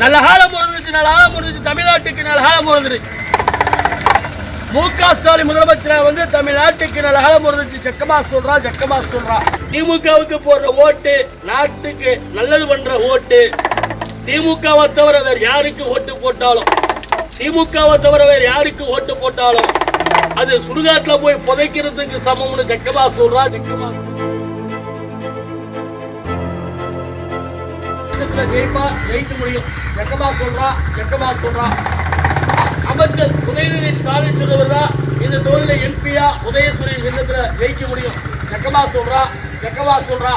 நல்ல காலம் முடிஞ்சிச்சு நல்ல காலம் முடிஞ்சிச்சு தமிழ்நாட்டுக்கு நல்ல காலம் முடிஞ்சிருக்கு மு க ஸ்டாலின் முதலமைச்சராக வந்து தமிழ்நாட்டுக்கு நல்ல காலம் முடிஞ்சிச்சு ஜக்கமா சொல்றா ஜக்கமா சொல்றா. திமுகவுக்கு போடுற ஓட்டு நாட்டுக்கு நல்லது பண்ற ஓட்டு. திமுகவை தவிர வேற யாருக்கு ஓட்டு போட்டாலும் திமுகவை தவிர வேற யாருக்கு ஓட்டு போட்டாலும் அது சுடுகாட்டுல போய் புதைக்கிறதுக்கு சமம்னு செக்கமா சொல்றா ஜக்கமா தேர்தலில் ஜெயிப்பா ஜெயிக்க முடியும். எக்கமா சொல்றா எக்கமா சொல்றா. அமைச்சர் உதயநிதி ஸ்டாலின் சொல்றவர் தான் இந்த தொகுதியில் எம்பியா உதயசூரி சின்னத்தில் ஜெயிக்க முடியும். எக்கமா சொல்றா எக்கமா சொல்றா.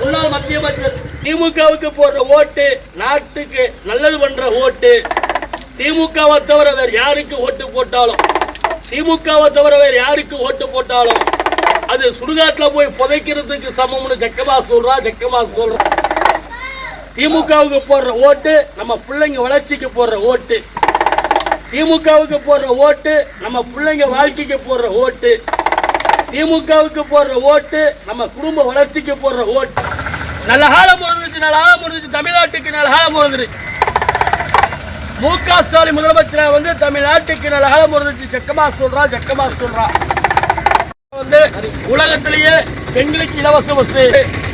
முன்னாள் மத்திய அமைச்சர் திமுகவுக்கு போடுற ஓட்டு நாட்டுக்கு நல்லது பண்ற ஓட்டு. திமுகவை தவிர வேறு யாருக்கு ஓட்டு போட்டாலும் திமுகவை தவிர வேறு யாருக்கு ஓட்டு போட்டாலும் அது சுடுகாட்டில் போய் புதைக்கிறதுக்கு சமம்னு ஜக்கமா சொல்றா ஜக்கமா சொல்றா. திமுகவுக்கு போடுற ஓட்டு நம்ம பிள்ளைங்க வளர்ச்சிக்கு போடுற ஓட்டு. திமுகவுக்கு போடுற ஓட்டு நம்ம பிள்ளைங்க வாழ்க்கைக்கு போடுற ஓட்டு. திமுகவுக்கு போடுற ஓட்டு நம்ம குடும்ப வளர்ச்சிக்கு போடுற ஓட்டு. நல்ல காலம் பிறந்துச்சு நல்ல காலம் பிறந்துச்சு தமிழ்நாட்டுக்கு நல்ல காலம் பிறந்துருச்சு. மு க ஸ்டாலின் முதலமைச்சராக வந்து தமிழ்நாட்டுக்கு நல்ல காலம் பிறந்துச்சு ஜக்கமா சொல்றா ஜக்கமா சொல்றா. வந்து உலகத்திலேயே பெண்களுக்கு இலவச பஸ்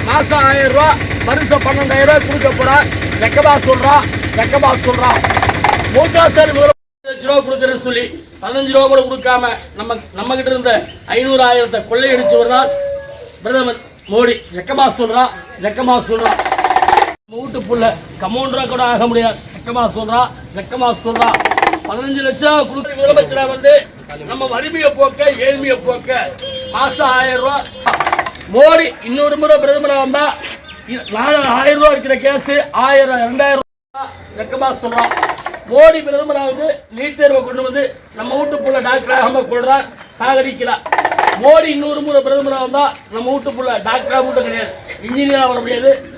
மாசம் ஆயிரம் ரூபாய் வருஷம் பன்னெண்டாயிரம் ரூபாய் கொடுக்க போறா. ஜக்கமா சொல்றா ஜக்கமா சொல்றா. மு க லட்ச ரூபா கொடுக்கறேன்னு சொல்லி பதினஞ்சு ரூபா கூட கொடுக்காம நம்ம நம்ம கிட்ட இருந்த ஐநூறு ஆயிரத்தை கொள்ளையடிச்சு வருதால் பிரதமர் மோடி வெக்கமா சொல்றா ஜக்கமா சொல்றா. நம்ம புள்ள கமௌண்டரா கூட ஆக முடியாது. வெக்கமா சொல்றா வெக்கமா சொல்றா. பதினஞ்சு லட்சம் கொடுக்குற முதலமைச்சரா வந்து நம்ம வறுமையை போக்க ஏழ்மையை போக்க மாசம் ஆயிரம் ரூபா மோடி இன்னொரு முறை பிரதமரா வந்தா ஆயிரம் ரூபா இருக்கிற கேஸ் ஆயிரம் ரெண்டாயிரம் ரூபா வெக்கமா மோடி பிரதமராக வந்து நீட் தேர்வை கொண்டு வந்து நம்ம வீட்டு புள்ள டாக்டர் ஆகாம கொள்றா சாகரிக்கலாம் மோடி இன்னொரு முறை பிரதமராக இருந்தால் நம்ம வீட்டு புள்ள டாக்டராக மட்டும் கிடையாது. இன்ஜினியராக வர முடியாது.